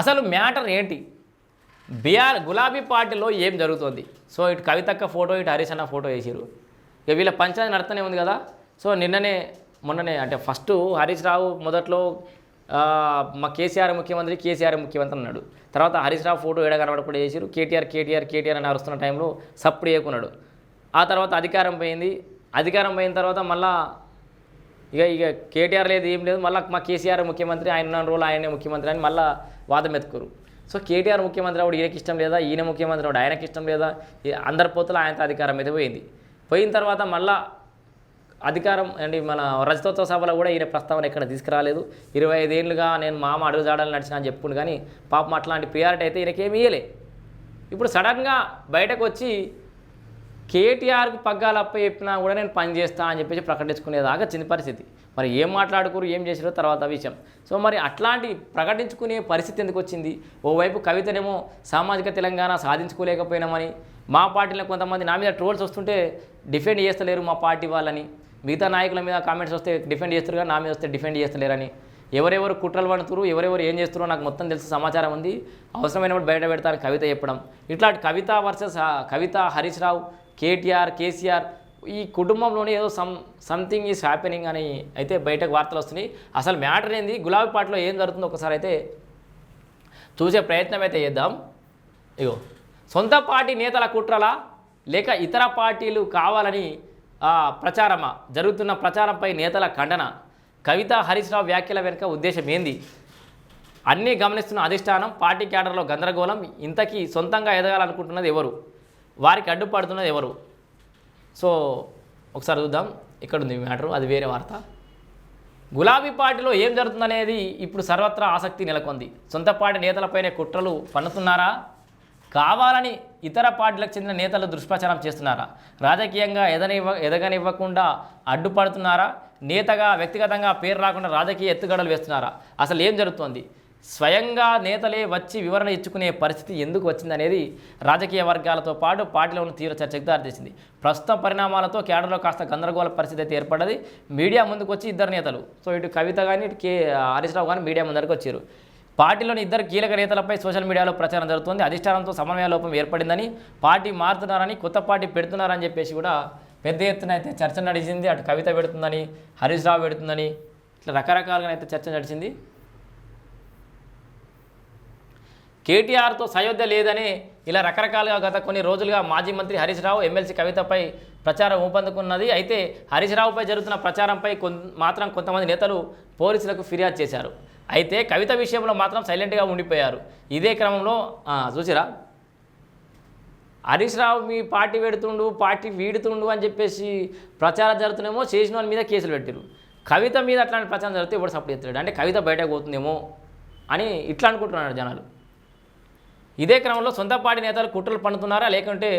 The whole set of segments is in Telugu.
అసలు మ్యాటర్ ఏంటి? బీఆర్ గులాబీ పార్టీలో ఏం జరుగుతుంది? సో ఇటు కవితక్క ఫోటో ఇటు హరీష్ అన్న ఫోటో వేసారు ఇక వీళ్ళ పంచాయతీ నడుతూనే ఉంది కదా. సో నిన్ననే మొన్ననే అంటే ఫస్ట్ హరీష్ రావు మొదట్లో మా కేసీఆర్ ముఖ్యమంత్రి కేసీఆర్ ముఖ్యమంత్రి అన్నాడు. తర్వాత హరీష్ రావు ఫోటో ఏడ కనబడకుండా చేశారు కేటీఆర్ కేటీఆర్ కేటీఆర్ అని అరుస్తున్న టైంలో సప్పుడు చేయకున్నాడు ఆ తర్వాత అధికారం పోయింది. అధికారం పోయిన తర్వాత మళ్ళా ఇక ఇక కేటీఆర్ లేదు ఏం లేదు. మళ్ళీ మా కేసీఆర్ ముఖ్యమంత్రి ఆయన ఉన్న రోజులు ఆయనే ముఖ్యమంత్రి అని మళ్ళీ వాదం ఎత్తుకోరు సో కేటీఆర్ ముఖ్యమంత్రి అప్పుడు ఈయనకి ఇష్టం లేదా? ఈయన ముఖ్యమంత్రి అప్పుడు ఆయనకి ఇష్టం లేదా? అందరి పోతలు ఆయనతో అధికారం మీద పోయింది. పోయిన తర్వాత మళ్ళా అధికారం అండి మన రజతోత్సవ సభలో కూడా ఈయన ప్రస్తావన ఎక్కడ తీసుకురాలేదు. ఇరవై ఐదేళ్ళుగా నేను మామ అడుగుజాడాలని నడిచిన అని చెప్పుకుండు కానీ పాపం అట్లాంటి ప్రియారిటీ అయితే ఈయనకేమీ ఇయ్యలే. ఇప్పుడు సడన్గా బయటకు వచ్చి కేటీఆర్కి పగ్గాలు అప్ప చెప్పినా కూడా నేను పని చేస్తా అని చెప్పేసి ప్రకటించుకునేదాకా చిన్న పరిస్థితి. మరి ఏం మాట్లాడుకోరు ఏం చేసారో తర్వాత విషయం. సో మరి అట్లాంటి ప్రకటించుకునే పరిస్థితి ఎందుకు వచ్చింది? ఓవైపు కవితనేమో సామాజిక తెలంగాణ సాధించుకోలేకపోయినామని మా పార్టీలో కొంతమంది నా మీద ట్రోల్స్ వస్తుంటే డిఫెండ్ చేస్తలేరు మా పార్టీ వాళ్ళని. మిగతా నాయకుల మీద కామెంట్స్ వస్తే డిఫెండ్ చేస్తారు కానీ నా మీద వస్తే డిఫెండ్ చేస్తలేరని. ఎవరెవరు కుట్రలు పడుతురు ఎవరెవరు ఏం చేస్తారో నాకు మొత్తం తెలిసి సమాచారం ఉంది. అవసరమైనప్పుడు బయట పెడతాను కవిత చెప్పడం. ఇట్లాంటి Kavitha versus Kavitha Harish Rao KTR KCR ఈ కుటుంబంలోనే ఏదో సమ్ సంథింగ్ ఈజ్ హ్యాపెనింగ్ అని అయితే బయటకు వార్తలు వస్తున్నాయి. అసలు మ్యాటర్ ఏంది? గులాబీ పాటలో ఏం జరుగుతుందో ఒకసారి అయితే చూసే ప్రయత్నం అయితే చేద్దాం. ఇగో సొంత పార్టీ నేతల కుట్రలా లేక ఇతర పార్టీలు కావాలని ప్రచారమా? జరుగుతున్న ప్రచారంపై నేతల ఖండన. కవిత హరీష్ రావు వ్యాఖ్యల వెనుక ఉద్దేశం ఏంది? అన్నీ గమనిస్తున్న అధిష్టానం పార్టీ క్యాడర్లో గందరగోళం ఇంతకీ సొంతంగా ఎదగాలనుకుంటున్నది ఎవరు? వారికి అడ్డుపడుతున్నది ఎవరు? సో ఒకసారి చూద్దాం. ఇక్కడ ఉంది మ్యాటర్? అది వేరే వార్త. గులాబీ పార్టీలో ఏం జరుగుతుందనేది ఇప్పుడు సర్వత్రా ఆసక్తి నెలకొంది. సొంత పార్టీ నేతలపైనే కుట్రలు పన్నుతున్నారా? కావాలని ఇతర పార్టీలకు చెందిన నేతలు దుష్ప్రచారం చేస్తున్నారా? రాజకీయంగా ఎదనివ్వ ఎదగనివ్వకుండా అడ్డుపడుతున్నారా? నేతగా వ్యక్తిగతంగా పేరు రాకుండా రాజకీయ ఎత్తుగడలు వేస్తున్నారా? అసలు ఏం జరుగుతోంది? స్వయంగా నేతలే వచ్చి వివరణ ఇచ్చుకునే పరిస్థితి ఎందుకు వచ్చిందనేది రాజకీయ వర్గాలతో పాటు పార్టీలో ఉన్న తీవ్ర చర్చకు దారితీసింది. ప్రస్తుతం పరిణామాలతో కేడర్లో కాస్త గందరగోళ పరిస్థితి అయితే ఏర్పడ్డది. మీడియా ముందుకు వచ్చి ఇద్దరు నేతలు సో ఇటు కవిత కానీ ఇటు కే హరీష్ రావు కానీ మీడియా ముందరకు వచ్చారు. పార్టీలోని ఇద్దరు కీలక నేతలపై సోషల్ మీడియాలో ప్రచారం జరుగుతుంది. అధిష్టానంతో సమన్వయ లోపం ఏర్పడిందని పార్టీ మారుతున్నారని కొత్త పార్టీ పెడుతున్నారని చెప్పేసి కూడా పెద్ద ఎత్తున అయితే చర్చ నడిచింది. అటు కవిత పెడుతుందని హరీష్ రావు పెడుతుందని ఇట్లా రకరకాలుగా అయితే చర్చ నడిచింది. కేటీఆర్తో సయోధ్య లేదని ఇలా రకరకాలుగా గత కొన్ని రోజులుగా మాజీ మంత్రి హరీష్ రావు ఎమ్మెల్సీ కవితపై ప్రచారం ఊపందుకున్నది. అయితే హరీష్ రావుపై జరుగుతున్న ప్రచారంపై మాత్రం కొంతమంది నేతలు పోలీసులకు ఫిర్యాదు చేశారు. అయితే కవిత విషయంలో మాత్రం సైలెంట్గా ఉండిపోయారు. ఇదే క్రమంలో చూసిరా? హరీష్ రావు మీ పార్టీ పెడుతుండు పార్టీ వీడుతుండు అని చెప్పేసి ప్రచారం జరుగుతున్నేమో చేసిన వాళ్ళ మీద కేసులు పెట్టారు కవిత మీద అట్లాంటి ప్రచారం జరిగితే ఇప్పుడు సపోర్ట్ చేస్తాడు అంటే కవిత బయటకు పోతుందేమో అని ఇట్లా అనుకుంటున్నారు జనాలు. ఇదే క్రమంలో సొంత పార్టీ నేతలు కుట్రలు పన్నుతున్నారా? లేకుంటే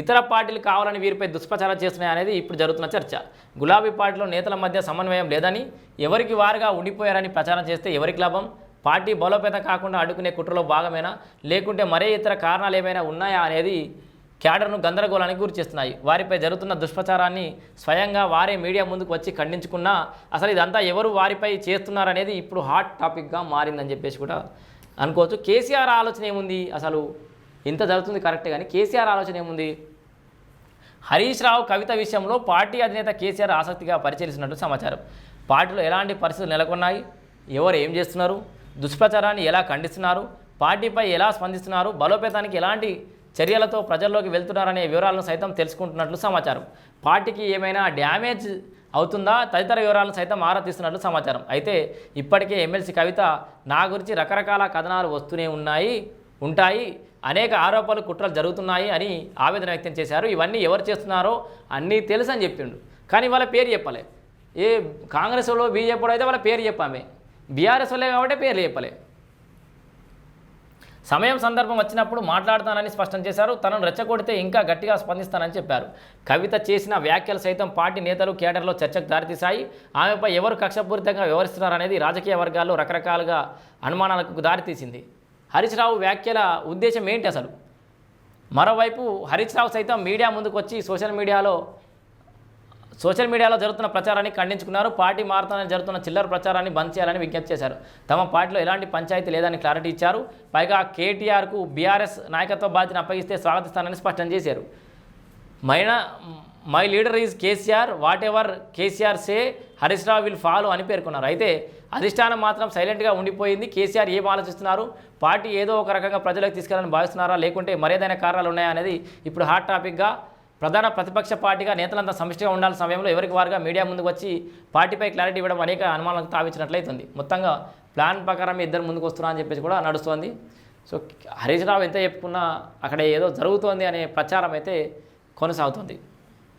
ఇతర పార్టీలు కావాలని వీరిపై దుష్ప్రచారం చేస్తున్నాయి అనేది ఇప్పుడు జరుగుతున్న చర్చ. గులాబీ పార్టీలో నేతల మధ్య సమన్వయం లేదని ఎవరికి వారుగా ఉండిపోయారని ప్రచారం చేస్తే ఎవరికి లాభం? పార్టీ బలోపేతం కాకుండా అడ్డుకునే కుట్రలో భాగమేనా? లేకుంటే మరే ఇతర కారణాలు ఏమైనా ఉన్నాయా అనేది క్యాడర్ను గందరగోళానికి గురి చేస్తున్నాయి. వారిపై జరుగుతున్న దుష్ప్రచారాన్ని స్వయంగా వారే మీడియా ముందుకు వచ్చి ఖండించుకున్నా అసలు ఇదంతా ఎవరు వారిపై చేస్తున్నారనేది ఇప్పుడు హాట్ టాపిక్గా మారిందని చెప్పేసి కూడా అనుకోవచ్చు. కేసీఆర్ ఆలోచన ఏముంది? అసలు ఇంత జరుగుతుంది కరెక్టే కానీ కేసీఆర్ ఆలోచన ఏముంది? హరీష్ రావు కవిత విషయంలో పార్టీ అధినేత కేసీఆర్ ఆసక్తిగా పరిశీలిస్తున్నట్టు సమాచారం. పార్టీలో ఎలాంటి పరిస్థితులు నెలకొన్నాయి? ఎవరు ఏం చేస్తున్నారు? దుష్ప్రచారాన్ని ఎలా ఖండిస్తున్నారు? పార్టీపై ఎలా స్పందిస్తున్నారు? బలోపేతానికి ఎలాంటి చర్యలతో ప్రజల్లోకి వెళ్తున్నారనే వివరాలను సైతం తెలుసుకుంటున్నట్లు సమాచారం. పార్టీకి ఏమైనా డ్యామేజ్ అవుతుందా? తదితర వివరాలను సైతం ఆరా తీస్తున్నట్లు సమాచారం. అయితే ఇప్పటికే ఎమ్మెల్సీ కవిత నా గురించి రకరకాల కథనాలు వస్తూనే ఉన్నాయి ఉంటాయి అనేక ఆరోపణలు కుట్రలు జరుగుతున్నాయి అని ఆవేదన వ్యక్తం చేశారు. ఇవన్నీ ఎవరు చేస్తున్నారో అన్నీ తెలుసు అని చెప్పిండు. కానీ వాళ్ళ పేరు చెప్పలే. ఏ కాంగ్రెస్లో బీజేపీలో అయితే వాళ్ళ పేరు చెప్పామే. బీఆర్ఎస్ వాళ్ళే కాబట్టి పేర్లు చెప్పలే. సమయం సందర్భం వచ్చినప్పుడు మాట్లాడతానని స్పష్టం చేశారు. తనను రెచ్చగొడితే ఇంకా గట్టిగా స్పందిస్తానని చెప్పారు. కవిత చేసిన వ్యాఖ్యలు సైతం పార్టీ నేతలు కేడర్లో చర్చకు దారితీశాయి. ఆమెపై ఎవరు కక్షపూరితంగా వ్యవహరిస్తున్నారనేది రాజకీయ వర్గాల్లో రకరకాలుగా అనుమానాలకు దారితీసింది. హరీష్ రావు వ్యాఖ్యల ఉద్దేశం ఏంటి అసలు? మరోవైపు హరీష్ రావు సైతం మీడియా ముందుకు వచ్చి సోషల్ మీడియాలో సోషల్ మీడియాలో జరుగుతున్న ప్రచారాన్ని ఖండించుకున్నారు. పార్టీ మారుతానని జరుగుతున్న చిల్లర ప్రచారాన్ని బంద్ చేయాలని విజ్ఞప్తి చేశారు. తమ పార్టీలో ఎలాంటి పంచాయతీ లేదని క్లారిటీ ఇచ్చారు. పైగా కేటీఆర్కు బీఆర్ఎస్ నాయకత్వ బాధ్యతను అప్పగిస్తే స్వాగతిస్తానని స్పష్టం చేశారు. మైనా my leader is KCR whatever KCR say Harish Rao will follow అని పేర్కొన్నారు. అయితే అధిష్టానం మాత్రం సైలెంట్గా ఉండిపోయింది. కేసీఆర్ ఏం ఆలోచిస్తున్నారు? పార్టీ ఏదో ఒక రకంగా ప్రజలకు తీసుకెళ్ళాలని భావిస్తున్నారా? లేకుంటే మరేదైనా కారణాలు ఉన్నాయా అనేది ఇప్పుడు హాట్ టాపిక్గా ప్రధాన ప్రతిపక్ష పార్టీగా నేతలంతా సమిష్టిగా ఉండాల్సిన సమయంలో ఎవరికి వారుగా మీడియా ముందుకు వచ్చి పార్టీపై క్లారిటీ ఇవ్వడం అనేక అనుమానాలకు తావించినట్లయితుంది మొత్తంగా ప్లాన్ ప్రకారం ఇద్దరు ముందుకు వస్తున్నారని చెప్పేసి కూడా నడుస్తోంది. సో హరీష్ రావు ఎంత చెప్పుకున్నా అక్కడ ఏదో జరుగుతోంది అనే ప్రచారం అయితే కొనసాగుతుంది.